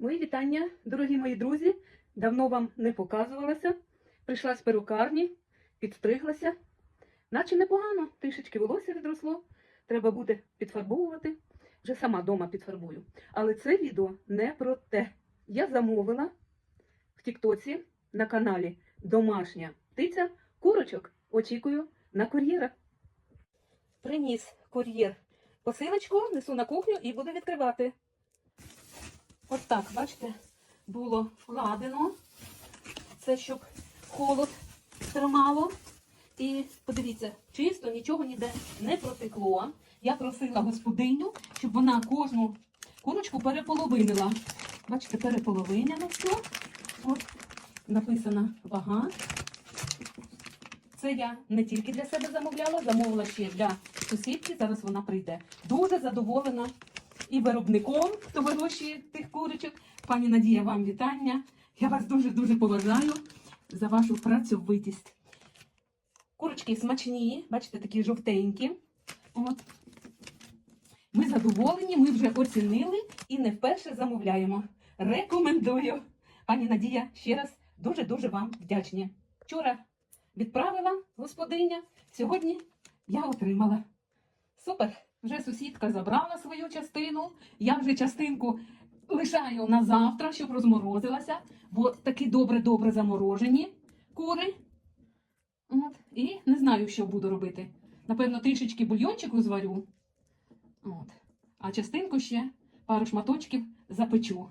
Мої вітання, дорогі мої друзі. Давно вам не показувалася. Прийшла з перукарні, підстриглася. Наче непогано, трішечки волосся відросло. Треба буде підфарбовувати. Вже сама дома підфарбую. Але це відео не про те. Я замовила в Тіктоці на каналі Домашня птиця курочок. Очікую на кур'єра. Приніс кур'єр посилочку, несу на кухню і буду відкривати. Так, бачите, було вкладено. Це щоб холод тримало. І подивіться, чисто нічого ніде не протекло. Я просила господиню, щоб вона кожну курочку переполовинила. Бачите, переполовиняно все. От написана вага. Це я не тільки для себе замовляла, замовила ще для сусідки. Зараз вона прийде. Дуже задоволена і виробником, хто вирощує тих курочок. Пані Надія, вам вітання. Я вас дуже-дуже поважаю за вашу працьовитість. Курочки смачні, бачите, такі жовтенькі. От. Ми задоволені, ми вже оцінили і не вперше замовляємо. Рекомендую. Пані Надія, ще раз дуже-дуже вам вдячні. Вчора відправила господиня, сьогодні я отримала. Супер! Вже сусідка забрала свою частину. Я вже частинку лишаю на завтра, щоб розморозилася, бо такі добре-добре заморожені кури. От. І не знаю, що буду робити. Напевно, трішечки бульйончику зварю. От. А частинку ще пару шматочків запечу.